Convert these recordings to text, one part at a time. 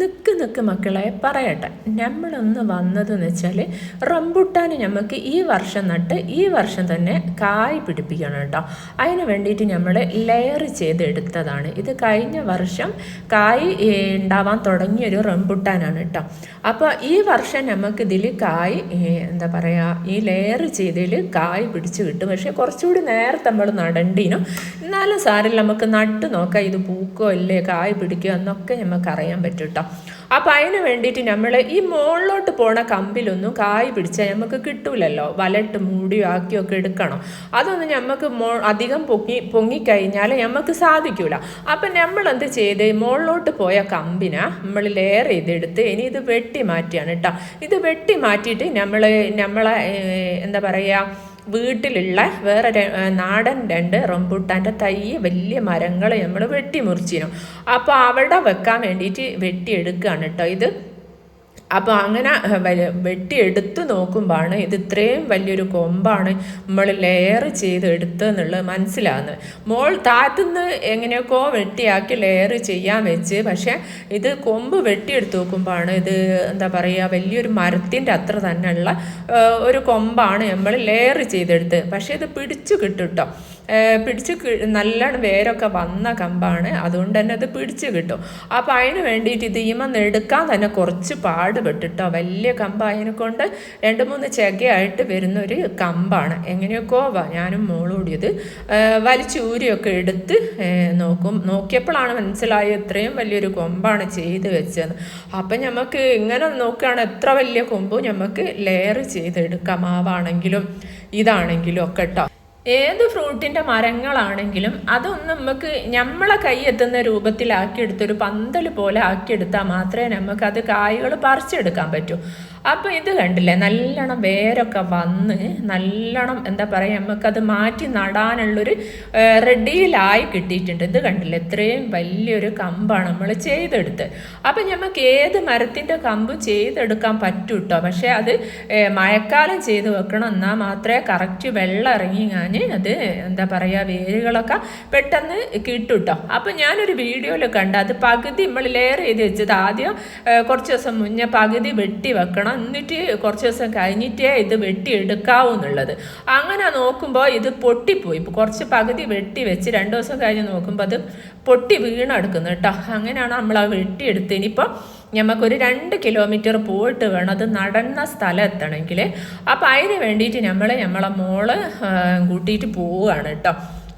നിക്ക് നിക്ക് മക്കളെ പറയട്ടെ. നമ്മളൊന്ന് വന്നതെന്ന് വെച്ചാൽ റംബുട്ടാൻ നമുക്ക് ഈ വർഷം നട്ട് ഈ വർഷം തന്നെ കായ് പിടിപ്പിക്കണം കേട്ടോ. അതിന് വേണ്ടിയിട്ട് നമ്മൾ ലെയർ ചെയ്തെടുത്തതാണ്. ഇത് കഴിഞ്ഞ വർഷം കായ് ഉണ്ടാവാൻ തുടങ്ങിയൊരു റംബുട്ടാനാണ് കേട്ടോ. അപ്പോൾ ഈ വർഷം നമുക്ക് ഇതിൽ കായ് എന്താ പറയുക ഈ ലെയർ ചെയ്തതിൽ കായ് പിടിച്ച് കിട്ടും. പക്ഷേ കുറച്ചുകൂടി നേരത്തെ നമ്മൾ നടണ്ടീനു. എന്നാലും സാറിൽ നമുക്ക് നട്ട് നോക്കാം. ഇത് പൂക്കോ അല്ലേ കായ് പിടിക്കോ എന്നൊക്കെ നമുക്ക് അറിയാൻ പറ്റും കേട്ടോ. അപ്പം അതിന് വേണ്ടിയിട്ട് നമ്മൾ ഈ മുകളിലോട്ട് പോണ കമ്പിലൊന്നും കായ് പിടിച്ചാൽ നമുക്ക് കിട്ടൂലല്ലോ. വലട്ട് മൂടിയോ ആക്കിയോ ഒക്കെ എടുക്കണം. അതൊന്നും നമുക്ക് മോ അധികം പൊങ്ങി പൊങ്ങിക്കഴിഞ്ഞാൽ നമുക്ക് സാധിക്കൂല. അപ്പം നമ്മൾ എന്ത് ചെയ്ത് മുകളിലോട്ട് പോയ കമ്പിന നമ്മൾ ലെയർ ചെയ്തെടുത്ത് ഇനി ഇത് വെട്ടി മാറ്റിയാണ് കേട്ടോ. ഇത് വെട്ടി മാറ്റിയിട്ട് നമ്മൾ നമ്മളെ എന്താ പറയുക വീട്ടിലുള്ള വേറെ നാടൻ രണ്ട് റംബുട്ടാന്റെ തൈ വലിയ മരങ്ങൾ നമ്മൾ വെട്ടിമുറിച്ചിരുന്നു. അപ്പോൾ അവിടെ വെക്കാൻ വേണ്ടിയിട്ട് വെട്ടിയെടുക്കുകയാണ് കേട്ടോ ഇത്. അപ്പോൾ അങ്ങനെ വെട്ടിയെടുത്ത് നോക്കുമ്പോഴാണ് ഇത് ഇത്രയും വലിയൊരു കൊമ്പാണ് നമ്മൾ ലെയർ ചെയ്ത് എടുത്തതെന്നുള്ളത് മനസ്സിലാകുന്നത് മോൾ താത്തുനിന്ന് എങ്ങനെയൊക്കെയോ വെട്ടിയാക്കി ലെയർ ചെയ്യാൻ വെച്ച്. പക്ഷേ ഇത് കൊമ്പ് വെട്ടിയെടുത്ത് നോക്കുമ്പോഴാണ് ഇത് എന്താ പറയുക വലിയൊരു മരത്തിന്റെ അത്ര തന്നെയുള്ള ഒരു കൊമ്പാണ് നമ്മൾ ലെയർ ചെയ്തെടുത്ത് പക്ഷേ ഇത് പിടിച്ചു കിട്ടും കേട്ടോ പിടിച്ച് നല്ലോണം വേരൊക്കെ വന്ന കമ്പാണ്. അതുകൊണ്ട് തന്നെ അത് പിടിച്ച് കിട്ടും. അപ്പോൾ അതിന് വേണ്ടിയിട്ട് ഇത് എടുക്കാൻ തന്നെ കുറച്ച് പാടുപെട്ടിട്ടോ. വലിയ കമ്പായതിനെ കൊണ്ട് രണ്ട് മൂന്ന് ചെകയായിട്ട് വരുന്ന ഒരു കമ്പാണ്. എങ്ങനെയൊക്കെയോ വാ ഞാനും മോളൂടിയത് വലിച്ചൂരിയൊക്കെ എടുത്ത് നോക്കും. നോക്കിയപ്പോഴാണ് മനസ്സിലായത് ഇത്രയും വലിയൊരു കൊമ്പാണ് ചെയ്ത് വെച്ചത് അപ്പം നമുക്ക് ഇങ്ങനെ നോക്കുകയാണ് എത്ര വലിയ കൊമ്പും നമുക്ക് ലെയർ ചെയ്തെടുക്കാം. മാവാണെങ്കിലും ഇതാണെങ്കിലും ഒക്കെ കേട്ടോ ഏത് ഫ്രൂട്ടിന്റെ മരങ്ങളാണെങ്കിലും അതൊന്നും നമുക്ക് നമ്മളെ കൈ എത്തുന്ന രൂപത്തിലാക്കിയെടുത്ത് ഒരു പന്തൽ പോലെ ആക്കിയെടുത്താൽ മാത്രമേ നമുക്ക് അത് കായ്കൾ പറിച്ചെടുക്കാൻ പറ്റൂ. അപ്പോൾ ഇത് കണ്ടില്ലേ? നല്ലോണം വേരൊക്കെ വന്ന് നല്ലോണം എന്താ പറയുക അത് മാറ്റി നടാനുള്ളൊരു റെഡിയിലായി കിട്ടിയിട്ടുണ്ട്. ഇത് കണ്ടില്ലേ? ഇത്രയും വലിയൊരു കമ്പാണ് നമ്മൾ ചെയ്തെടുത്ത്. അപ്പം നമുക്ക് ഏത് മരത്തിന്റെ കമ്പ് ചെയ്തെടുക്കാൻ പറ്റൂ കേട്ടോ പക്ഷേ അത് മഴക്കാലം ചെയ്ത് വെക്കണം. എന്നാൽ മാത്രമേ കറക്റ്റ് വെള്ളം ഇറങ്ങി ഞാൻ അത് എന്താ പറയുക വേരുകളൊക്കെ പെട്ടെന്ന് കിട്ടും കേട്ടോ അപ്പം ഞാനൊരു വീഡിയോയിൽ കണ്ട അത് പകുതി നമ്മൾ ലെയർ ചെയ്ത് വെച്ചത്. ആദ്യം കുറച്ച് ദിവസം മുന്നേ പകുതി വെട്ടി വെക്കണം. എന്നിട്ട് കുറച്ച് ദിവസം കഴിഞ്ഞിട്ടേ ഇത് വെട്ടി എടുക്കാവൂ എന്നുള്ളത് അങ്ങനെ നോക്കുമ്പോൾ ഇത് പൊട്ടിപ്പോയി. കുറച്ച് പകുതി വെട്ടി വെച്ച് രണ്ട് ദിവസം കഴിഞ്ഞ് നോക്കുമ്പോൾ അത് പൊട്ടി വീണെടുക്കുന്നു കേട്ടോ. അങ്ങനെയാണ് നമ്മൾ ആ വെട്ടിയെടുത്ത് ഇനിയിപ്പോൾ നമുക്കൊരു രണ്ട് കിലോമീറ്റർ പോയിട്ട് വേണം അത് നടന്ന സ്ഥലം എത്തണമെങ്കിൽ അപ്പം അതിന് വേണ്ടിയിട്ട് നമ്മൾ നമ്മളെ മോൾ കൂട്ടിയിട്ട് പോവുകയാണ് കേട്ടോ.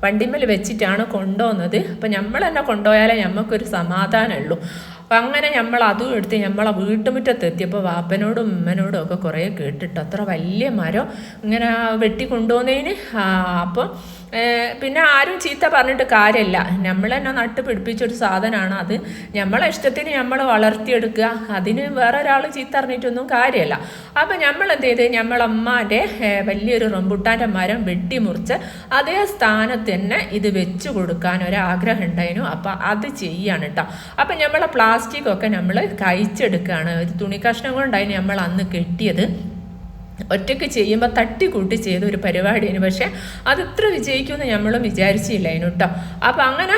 വണ്ടിമ്മൽ വെച്ചിട്ടാണ് കൊണ്ടുപോകുന്നത് അപ്പം നമ്മൾ തന്നെ കൊണ്ടുപോയാലേ നമുക്കൊരു സമാധാനമുള്ളൂ. അപ്പം അങ്ങനെ നമ്മൾ അതും എടുത്ത് നമ്മളെ വീട്ടുമുറ്റത്ത് എത്തിയപ്പോൾ വാപ്പനോടും ഉമ്മനോടും ഒക്കെ കുറേ കേട്ടിട്ട് അത്ര വലിയ മരം ഇങ്ങനെ വെട്ടി കൊണ്ടുപോകുന്നതിന് അപ്പം പിന്നെ ആരും ചീത്ത പറഞ്ഞിട്ട് കാര്യമില്ല നമ്മൾ തന്നെ നട്ട് പിടിപ്പിച്ചൊരു സാധനമാണ് അത്. നമ്മളെ ഇഷ്ടത്തിന് നമ്മൾ വളർത്തിയെടുക്കുക. അതിന് വേറെ ഒരാൾ ചീത്ത അറിഞ്ഞിട്ടൊന്നും കാര്യമല്ല അപ്പം നമ്മൾ എന്ത് ചെയ്ത്? നമ്മളമ്മാന്റെ വലിയൊരു റംബുട്ടാന്റെ മരം വെട്ടിമുറിച്ച് അതേ സ്ഥാനത്ത് തന്നെ ഇത് വെച്ച് കൊടുക്കാൻ ഒരാഗ്രഹം ഉണ്ടായിരുന്നു അപ്പം അത് ചെയ്യാണ് കേട്ടോ അപ്പം നമ്മളെ പ്ലാസ്റ്റിക് ഒക്കെ നമ്മൾ കഴിച്ചെടുക്കുകയാണ്. ഒരു തുണി കഷ്ണം കൊണ്ടായിരുന്നു നമ്മൾ അന്ന് കെട്ടിയത്. ഒറ്റയ്ക്ക് ചെയ്യുമ്പോൾ തട്ടിക്കൂട്ടി ചെയ്ത ഒരു പരിപാടിയാണ്. പക്ഷേ അത് ഇത്ര വിജയിക്കുമെന്ന് നമ്മളും വിചാരിച്ചില്ല അതിന് കേട്ടോ അപ്പം അങ്ങനെ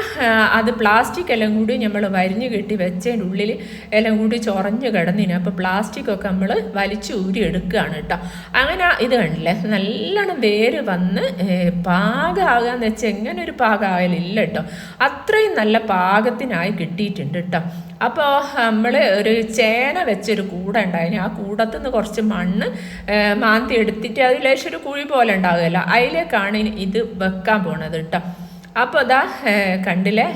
അത് പ്ലാസ്റ്റിക് എല്ലാം കൂടി നമ്മൾ വരിഞ്ഞു കെട്ടി വെച്ചതിന്റെ ഉള്ളിൽ എല്ലാം കൂടി ചൊറഞ്ഞു കിടന്നിന്. അപ്പോൾ പ്ലാസ്റ്റിക് ഒക്കെ നമ്മൾ വലിച്ചു ഊരി എടുക്കുകയാണ് കേട്ടോ അങ്ങനെ ഇത് കണ്ടില്ലേ? നല്ലോണം വേര് വന്ന് പാകമാകാന്ന് വെച്ചാൽ എങ്ങനെ ഒരു പാകമായാലില്ല കേട്ടോ അത്രയും നല്ല പാകത്തിനായി കിട്ടിയിട്ടുണ്ട് കേട്ടോ അപ്പോൾ നമ്മൾ ഒരു ചേന വെച്ചൊരു കൂട ഉണ്ടായിന്. ആ കൂടത്തു നിന്ന് കുറച്ച് മണ്ണ് മാന്തി എടുത്തിട്ട് അതിൽ ലേശം ഒരു കുഴി പോലെ ഉണ്ടാകുമല്ലോ അതിലേക്കാണ് ഇത് വെക്കാൻ പോണത് കേട്ടോ അപ്പോൾ അതാ കണ്ടിലെ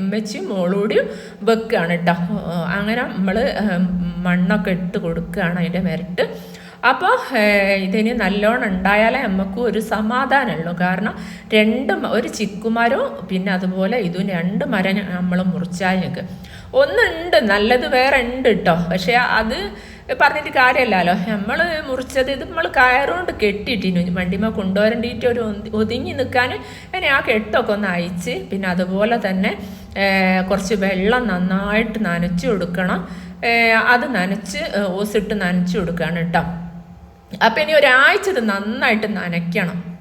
ഉമ്മച്ചിയും മോളൂടിയും വെക്കുകയാണ് കേട്ടോ അങ്ങനെ നമ്മൾ മണ്ണൊക്കെ ഇട്ട് കൊടുക്കുകയാണ് അതിന്റെ മെരട്ട്. അപ്പോൾ ഇതിന് നല്ലോണം ഉണ്ടായാലേ നമുക്ക് ഒരു സമാധാനമുള്ളൂ കാരണം രണ്ട് ഒരു ചിക്കുമരവും പിന്നെ അതുപോലെ ഇതും രണ്ട് മരം നമ്മൾ മുറിച്ചാൽ ഞങ്ങൾക്ക് ഒന്നുണ്ട് നല്ലത് വേറെ ഉണ്ട് കേട്ടോ പക്ഷേ അത് പറഞ്ഞിട്ട് കാര്യമല്ലല്ലോ നമ്മൾ മുറിച്ചത് ഇത് നമ്മൾ കയറുകൊണ്ട് കെട്ടിയിട്ടിനു. വണ്ടിമ കൊണ്ടുവരേണ്ടിയിട്ട് ഒരു ഒതുങ്ങി നിൽക്കാൻ അങ്ങനെ ആ കെട്ടൊക്കെ ഒന്ന് അയച്ച് പിന്നെ അതുപോലെ തന്നെ കുറച്ച് വെള്ളം നന്നായിട്ട് നനച്ചു കൊടുക്കണം. അത് നനച്ച് ഓസിട്ട് നനച്ചു കൊടുക്കുകയാണ് കേട്ടോ അപ്പം ഇനി ഒരാഴ്ച ഇത് നന്നായിട്ട് നനയ്ക്കണം.